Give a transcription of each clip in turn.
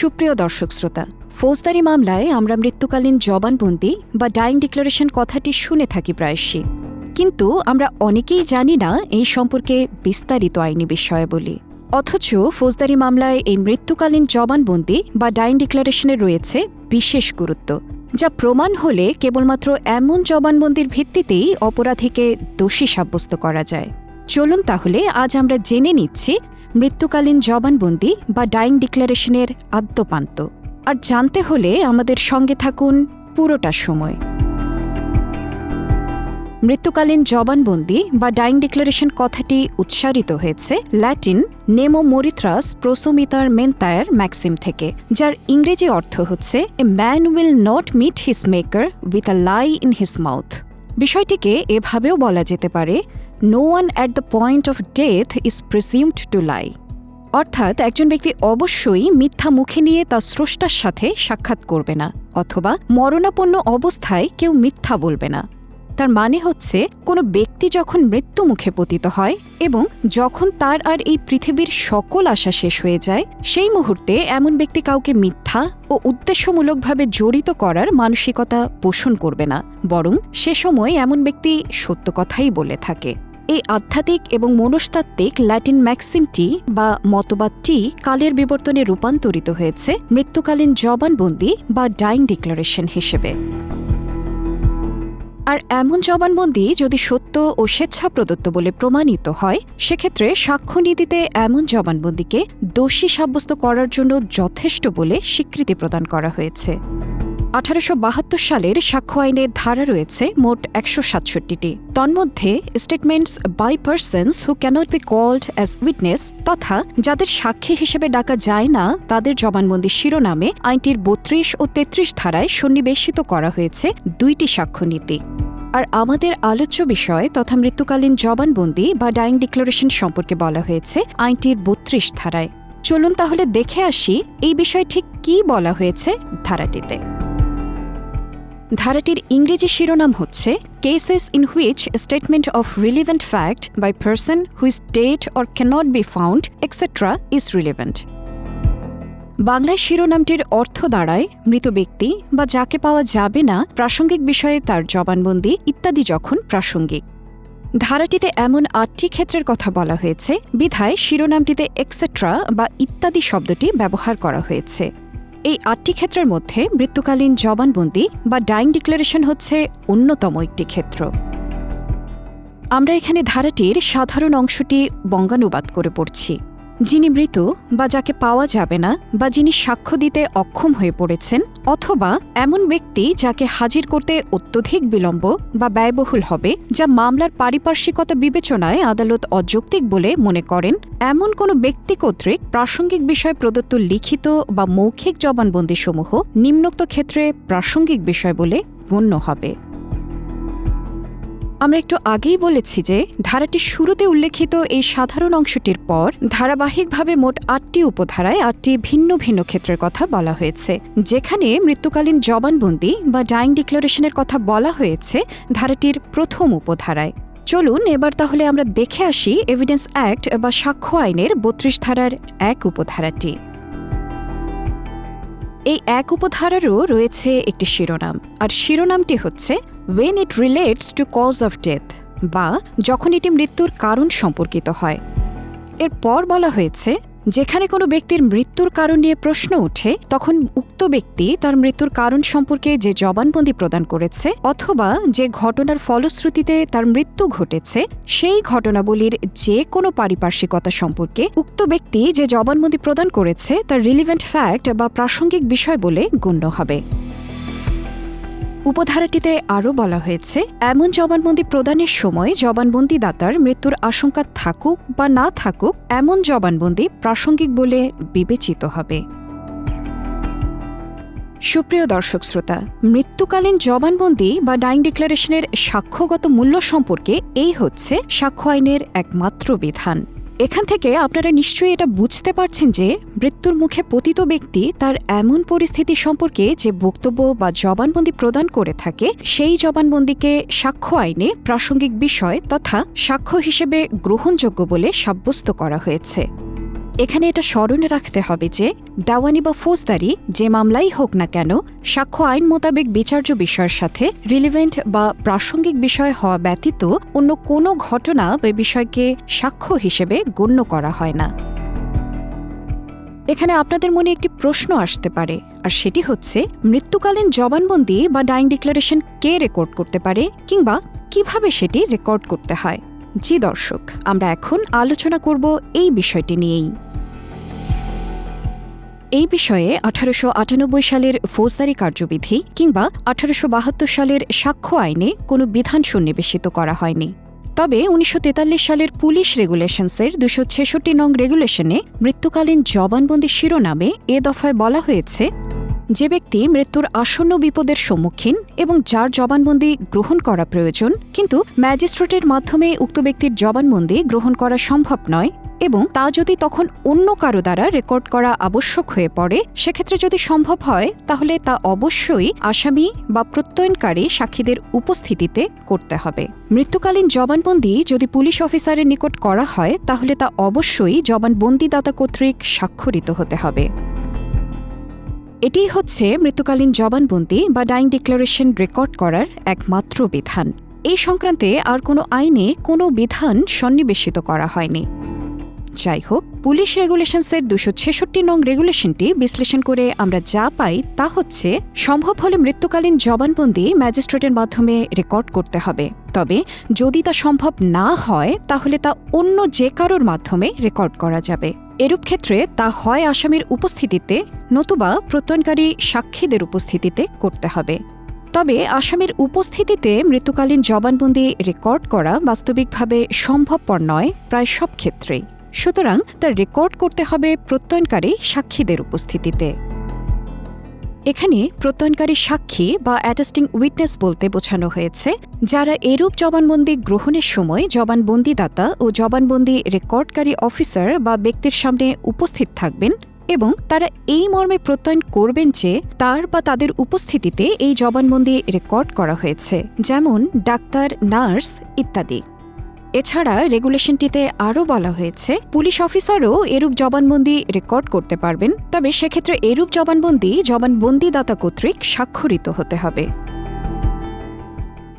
সুপ্রিয় দর্শক শ্রোতা, ফৌজদারি মামলায় আমরা মৃত্যুকালীন জবানবন্দি বা ডাইং ডিক্লারেশন কথাটি শুনে থাকি প্রায়শই। কিন্তু আমরা অনেকেই জানি না এই সম্পর্কে বিস্তারিত আইনি বিষয়াবলী অথচ ফৌজদারি মামলায় এই মৃত্যুকালীন জবানবন্দি বা ডাইং ডিক্লারেশনে রয়েছে বিশেষ গুরুত্ব, যা প্রমাণ হলে কেবলমাত্র এমন জবানবন্দির ভিত্তিতেই অপরাধীকে দোষী সাব্যস্ত করা যায়। চলুন তাহলে আজ আমরা জেনে নিচ্ছি মৃত্যুকালীন জবানবন্দি বা ডাইং ডিক্লারেশনের আদ্যপান্ত। আর জানতে হলে আমাদের সঙ্গে থাকুন পুরোটা সময়। মৃত্যুকালীন জবানবন্দি বা ডাইং ডিক্লারেশন কথাটি উচ্চারিত হয়েছে ল্যাটিন নেমো মরিথ্রাস প্রোসোমিতার মেন্তায়ার ম্যাক্সিম থেকে, যার ইংরেজি অর্থ হচ্ছে a man will not meet his maker with a lie in his mouth বিষয়টিকে এভাবেও বলা যেতে পারে no one at the point of death is presumed to lie অর্থাৎ একজন ব্যক্তি অবশ্যই মিথ্যা মুখে নিয়ে তার স্রষ্টার সাথে সাক্ষাৎ করবে না, অথবা মরণাপন্ন অবস্থায় কেউ মিথ্যা বলবে না। তার মানে হচ্ছে, কোনো ব্যক্তি যখন মৃত্যু মুখে পতিত হয় এবং যখন তার আর এই পৃথিবীর সকল আশা শেষ হয়ে যায়, সেই মুহূর্তে এমন ব্যক্তি কাউকে মিথ্যা ও উদ্দেশ্যমূলকভাবে জড়িত করার মানসিকতা পোষণ করবে না, বরং সে সময় এমন ব্যক্তি সত্য কথাই বলে থাকে। এই আধ্যাত্মিক এবং মনস্তাত্ত্বিক ল্যাটিন ম্যাক্সিমটি বা মতবাদটি কালের বিবর্তনে রূপান্তরিত হয়েছে মৃত্যুকালীন জবানবন্দি বা ডাইং ডিক্লারেশন হিসেবে। আর এমন জবানবন্দি যদি সত্য ও স্বেচ্ছা প্রদত্ত বলে প্রমাণিত হয়, সেক্ষেত্রে সাক্ষ্যনীতিতে এমন জবানবন্দিকে দোষী সাব্যস্ত করার জন্য যথেষ্ট বলে স্বীকৃতি প্রদান করা হয়েছে। আঠারোশো বাহাত্তর সালের সাক্ষ্য আইনে ধারা রয়েছে মোট একশো সাতষট্টিটি। তন্মধ্যে statements by persons who cannot be called as witness তথা যাদের সাক্ষী হিসেবে ডাকা যায় না, তাদের জবানবন্দি শিরোনামে আইনটির বত্রিশ ও তেত্রিশ ধারায় সন্নিবেশিত করা হয়েছে দুইটি সাক্ষ্য নীতি। আর আমাদের আলোচ্য বিষয় তথা মৃত্যুকালীন জবানবন্দি বা ডাইং ডিক্লারেশন সম্পর্কে বলা হয়েছে আইনটির বত্রিশ ধারায়। চলুন তাহলে দেখে আসি এই বিষয়ে ঠিক কী বলা হয়েছে ধারাটিতে। ধারাটির ইংরেজি শিরোনাম হচ্ছে cases in which statement of relevant fact by person who is dead or cannot be found etcetera is relevant বাংলায় শিরোনামটির অর্থ দাঁড়ায়, মৃত ব্যক্তি বা যাকে পাওয়া যাবে না, প্রাসঙ্গিক বিষয়ে তার জবানবন্দি ইত্যাদি যখন প্রাসঙ্গিক। ধারাটিতে এমন আটটি ক্ষেত্রের কথা বলা হয়েছে, বিধায় শিরোনামটিতে এক্সেট্রা বা ইত্যাদি শব্দটি ব্যবহার করা হয়েছে। এই আটটি ক্ষেত্রের মধ্যে মৃত্যুকালীন জবানবন্দি বা ডাইং ডিক্লারেশন হচ্ছে অন্যতম একটি ক্ষেত্র। আমরা এখানে ধারাটির সাধারণ অংশটি বঙ্গানুবাদ করে পড়ছি। যিনি মৃত বা যাকে পাওয়া যাবে না বা যিনি সাক্ষ্য দিতে অক্ষম হয়ে পড়েছেন অথবা এমন ব্যক্তি যাকে হাজির করতে অত্যধিক বিলম্ব বা ব্যয়বহুল হবে, যা মামলার পারিপার্শ্বিকতা বিবেচনায় আদালত অযৌক্তিক বলে মনে করেন, এমন কোনো ব্যক্তি কর্তৃক প্রাসঙ্গিক বিষয় প্রদত্ত লিখিত বা মৌখিক জবানবন্দিসমূহ নিম্নোক্ত ক্ষেত্রে প্রাসঙ্গিক বিষয় বলে গণ্য হবে। আমরা একটু আগেই বলেছি যে ধারাটির শুরুতে উল্লেখিত এই সাধারণ অংশটির পর ধারাবাহিকভাবে মোট আটটি উপধারায় আটটি ভিন্ন ভিন্ন ক্ষেত্রের কথা বলা হয়েছে। যেখানে মৃত্যুকালীন জবানবন্দি বা ডাইং ডিক্লারেশনের কথা বলা হয়েছে ধারাটির প্রথম উপধারায়। চলুন এবার তাহলে আমরা দেখে আসি এভিডেন্স অ্যাক্ট বা সাক্ষ্য আইনের বত্রিশ ধারার এক উপধারাটি। এই এক উপধারারও রয়েছে একটি শিরোনাম, আর শিরোনামটি হচ্ছে when it relates to cause of death বা যখন এটি মৃত্যুর কারণ সম্পর্কিত হয়। এরপর বলা হয়েছে যেখানে কোনো ব্যক্তির মৃত্যুর কারণ নিয়ে প্রশ্ন ওঠে, তখন উক্ত ব্যক্তি তার মৃত্যুর কারণ সম্পর্কে যে জবানবন্দি প্রদান করেছে অথবা যে ঘটনার ফলশ্রুতিতে তার মৃত্যু ঘটেছে, সেই ঘটনাবলীর যে কোনো পারিপার্শ্বিকতা সম্পর্কে উক্ত ব্যক্তি যে জবানবন্দি প্রদান করেছে, তার রিলিভেন্ট ফ্যাক্ট বা প্রাসঙ্গিক বিষয় বলে গণ্য হবে। উপধারাটিতে আরও বলা হয়েছে, এমন জবানবন্দি প্রদানের সময় জবানবন্দিদাতার মৃত্যুর আশঙ্কা থাকুক বা না থাকুক, এমন জবানবন্দি প্রাসঙ্গিক বলে বিবেচিত হবে। সুপ্রিয় দর্শক শ্রোতা, মৃত্যুকালীন জবানবন্দি বা ডাইং ডিক্লারেশনের সাক্ষ্যগত মূল্য সম্পর্কে এই হচ্ছে সাক্ষ্য আইনের একমাত্র বিধান। এখান থেকে আপনারা নিশ্চয়ই এটা বুঝতে পারছেন যে মৃত্যুর মুখে পতিত ব্যক্তি তার এমন পরিস্থিতি সম্পর্কে যে বক্তব্য বা জবানবন্দি প্রদান করে থাকে, সেই জবানবন্দিকে সাক্ষ্য আইনে প্রাসঙ্গিক বিষয় তথা সাক্ষ্য হিসেবে গ্রহণযোগ্য বলে সাব্যস্ত করা হয়েছে। এখানে এটা স্মরণে রাখতে হবে যে দাওয়ানি বা ফৌজদারি যে মামলাই হোক না কেন, সাক্ষ্য আইন মোতাবেক বিচার্য বিষয়ের সাথে রিলিভেন্ট বা প্রাসঙ্গিক বিষয় হওয়া ব্যতীত অন্য কোনো ঘটনা বা বিষয়কে সাক্ষ্য হিসেবে গণ্য করা হয় না। এখানে আপনাদের মনে একটি প্রশ্ন আসতে পারে, আর সেটি হচ্ছে, মৃত্যুকালীন জবানবন্দি বা ডাইং ডিক্লারেশন কে রেকর্ড করতে পারে, কিংবা কীভাবে সেটি রেকর্ড করতে হয়? জি দর্শক, আমরা এখন আলোচনা করব এই বিষয়টি নিয়েই। এই বিষয়ে আঠারোশো আটানব্বই সালের ফৌজদারি কার্যবিধি কিংবা আঠারোশো বাহাত্তর সালের সাক্ষ্য আইনে কোনো বিধান সন্নিবেশিত করা হয়নি। তবে উনিশশো তেতাল্লিশ সালের পুলিশ রেগুলেশনসের দুশো ছেষট্টি নং রেগুলেশনে মৃত্যুকালীন জবানবন্দি শিরোনামে এ দফায় বলা হয়েছে, যে ব্যক্তি মৃত্যুর আসন্ন বিপদের সম্মুখীন এবং যার জবানবন্দি গ্রহণ করা প্রয়োজন, কিন্তু ম্যাজিস্ট্রেটের মাধ্যমে উক্ত ব্যক্তির জবানবন্দি গ্রহণ করা সম্ভব নয় এবং তা যদি তখন অন্য কারও দ্বারা রেকর্ড করা আবশ্যক হয়ে পড়ে, সেক্ষেত্রে যদি সম্ভব হয়, তাহলে তা অবশ্যই আসামি বা প্রত্যয়নকারী সাক্ষীদের উপস্থিতিতে করতে হবে। মৃত্যুকালীন জবানবন্দি যদি পুলিশ অফিসারের নিকট করা হয়, তাহলে তা অবশ্যই জবানবন্দিদাতা কর্তৃক স্বাক্ষরিত হতে হবে। এটিই হচ্ছে মৃত্যুকালীন জবানবন্দি বা ডাইং ডিক্লারেশন রেকর্ড করার একমাত্র বিধান। এই সংক্রান্তে আর কোনো আইনে কোনো বিধান সন্নিবেশিত করা হয়নি। যাই হোক, পুলিশ রেগুলেশনসের দুশো ছেষট্টি নং রেগুলেশনটি বিশ্লেষণ করে আমরা যা পাই তা হচ্ছে, সম্ভব হলে মৃত্যুকালীন জবানবন্দি ম্যাজিস্ট্রেটের মাধ্যমে রেকর্ড করতে হবে। তবে, যদি তা সম্ভব না হয়, তাহলে তা অন্য যে কারোর মাধ্যমে রেকর্ড করা যাবে। এরূপ ক্ষেত্রে তা হয় আসামির উপস্থিতিতে নতুবা প্রত্যয়নকারী সাক্ষীদের উপস্থিতিতে করতে হবে। তবে, আসামির উপস্থিতিতে মৃত্যুকালীন জবানবন্দি রেকর্ড করা বাস্তবিকভাবে সম্ভবপর নয়, প্রায় সব ক্ষেত্রেই। সুতরাং তা রেকর্ড করতে হবে প্রত্যয়নকারী সাক্ষীদের উপস্থিতিতে। এখানে প্রত্যয়নকারী সাক্ষী বা অ্যাটাস্টিং উইটনেস বলতে বোঝানো হয়েছে, যারা এরূপ জবানবন্দি গ্রহণের সময় জবানবন্দিদাতা ও জবানবন্দি রেকর্ডকারী অফিসার বা ব্যক্তির সামনে উপস্থিত থাকবেন এবং তারা এই মর্মে প্রত্যয়ন করবেন যে তার বা তাদের উপস্থিতিতে এই জবানবন্দি রেকর্ড করা হয়েছে, যেমন ডাক্তার, নার্স ইত্যাদি। এছাড়া রেগুলেশনটিতে আরও বলা হয়েছে, পুলিশ অফিসারও এরূপ জবানবন্দি রেকর্ড করতে পারবেন, তবে সেক্ষেত্রে এরূপ জবানবন্দি জবানবন্দিদাতা কর্তৃক স্বাক্ষরিত হতে হবে।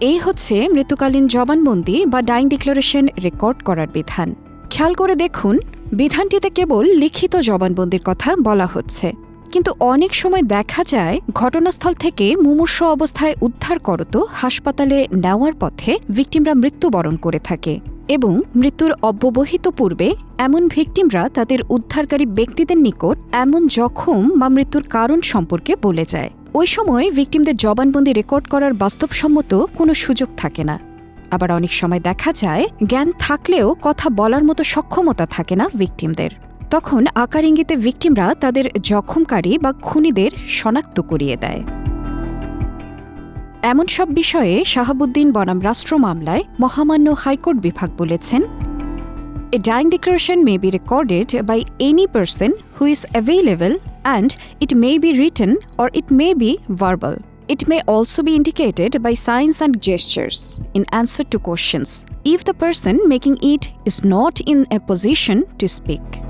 এই হচ্ছে মৃত্যুকালীন জবানবন্দি বা ডাইং ডিক্লারেশন রেকর্ড করার বিধান। খেয়াল করে দেখুন, বিধানটিতে কেবল লিখিত জবানবন্দির কথা বলা হচ্ছে। কিন্তু অনেক সময় দেখা যায় ঘটনাস্থল থেকে মুমূর্ষ অবস্থায় উদ্ধার করত হাসপাতালে নেওয়ার পথে ভিকটিমরা মৃত্যুবরণ করে থাকে এবং মৃত্যুর অব্যবহিত পূর্বে এমন ভিকটিমরা তাদের উদ্ধারকারী ব্যক্তিদের নিকট এমন জখম বা মৃত্যুর কারণ সম্পর্কে বলে যায়। ওই সময় ভিকটিমদের জবানবন্দি রেকর্ড করার বাস্তবসম্মত কোনো সুযোগ থাকে না। আবার অনেক সময় দেখা যায় জ্ঞান থাকলেও কথা বলার মতো সক্ষমতা থাকে না ভিকটিমদের তখন আকার ইঙ্গিতে ভিকটিমরা তাদের জখমকারী বা খুনিদের শনাক্ত করিয়ে দেয়। এমন সব বিষয়ে শাহাবুদ্দিন বনাম রাষ্ট্র মামলায় মহামান্য হাইকোর্ট বিভাগ বলেছেন a dying declaration may be recorded by any person who is available and it may be written or it may be verbal It may also be indicated by signs and gestures in answer to questions. If the person making it is not in a position to speak.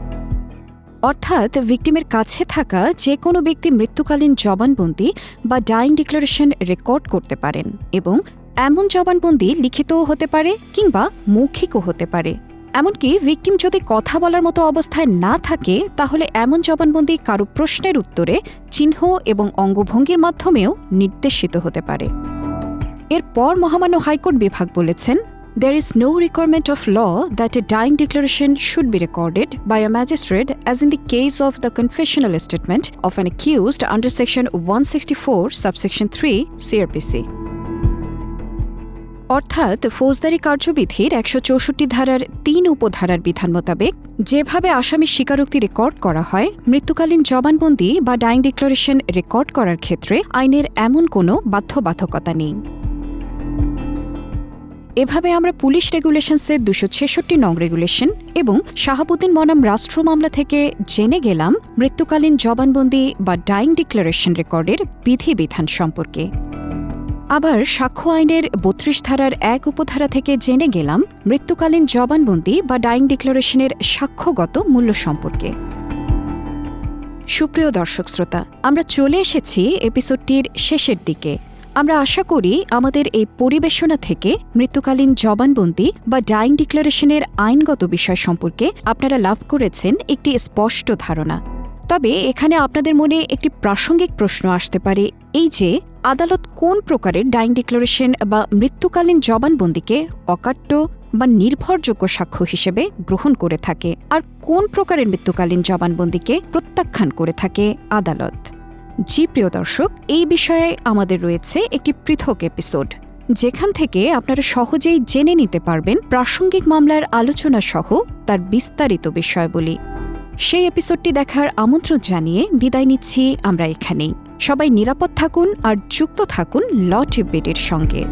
অর্থাৎ ভিকটিমের কাছে থাকা যে কোনো ব্যক্তি মৃত্যুকালীন জবানবন্দি বা dyeing declaration record করতে পারেন এবং এমন জবানবন্দি লিখিতও হতে পারে কিংবা মৌখিকও হতে পারে। এমনকি ভিকটিম যদি কথা বলার মতো অবস্থায় না থাকে, তাহলে এমন জবানবন্দি কারও প্রশ্নের উত্তরে চিহ্ন এবং অঙ্গভঙ্গির মাধ্যমেও নির্দেশিত হতে পারে। এরপর মহামান্য হাইকোর্ট বিভাগ বলেছেন There is no requirement of law that a dying declaration should be recorded by a magistrate as in the case of the confessional statement of an accused under section 164 subsection 3 CRPC. অর্থাৎ ফৌজদারি কার্যবিধির একশো চৌষট্টি ধারার তিন উপধারার বিধান মোতাবেক যেভাবে আসামির স্বীকারোক্তি রেকর্ড করা হয় মৃত্যুকালীন জবানবন্দি বা ডাইং ডিক্লারেশন রেকর্ড করার ক্ষেত্রে আইনের এমন কোনো বাধ্যবাধকতা নেই এভাবে আমরা পুলিশ রেগুলেশনসের দুশো ছেষট্টি নং রেগুলেশন এবং শাহাবুদ্দিন বনাম রাষ্ট্র মামলা থেকে জেনে গেলাম মৃত্যুকালীন জবানবন্দি বা ডাইং ডিক্লারেশন রেকর্ডের বিধিবিধান সম্পর্কে। আবার সাক্ষ্য আইনের বত্রিশ ধারার এক উপধারা থেকে জেনে গেলাম মৃত্যুকালীন জবানবন্দি বা ডাইং ডিক্লারেশনের সাক্ষ্যগত মূল্য সম্পর্কে। সুপ্রিয় দর্শক শ্রোতা, আমরা চলে এসেছি এপিসোডটির শেষের দিকে। আমরা আশা করি আমাদের এই পরিবেশনা থেকে মৃত্যুকালীন জবানবন্দি বা ডাইং ডিক্লারেশনের আইনগত বিষয় সম্পর্কে আপনারা লাভ করেছেন একটি স্পষ্ট ধারণা। তবে এখানে আপনাদের মনে একটি প্রাসঙ্গিক প্রশ্ন আসতে পারে, এই যে আদালত কোন প্রকারের ডাইং ডিক্লারেশন বা মৃত্যুকালীন জবানবন্দিকে অকাট্য বা নির্ভরযোগ্য সাক্ষ্য হিসেবে গ্রহণ করে থাকে, আর কোন প্রকারের মৃত্যুকালীন জবানবন্দিকে প্রত্যাখ্যান করে থাকে আদালত? জি, প্রিয় দর্শক, এই বিষয়ে আমাদের রয়েছে একটি পৃথক এপিসোড, যেখান থেকে আপনারা সহজেই জেনে নিতে পারবেন প্রাসঙ্গিক মামলার আলোচনা সহ তার বিস্তারিত বিষয়বলী। সেই এপিসোডটি দেখার আমন্ত্রণ জানিয়ে বিদায় নিচ্ছি আমরা এখানেই। সবাই নিরাপদ থাকুন আর যুক্ত থাকুন ল টিউব সঙ্গে।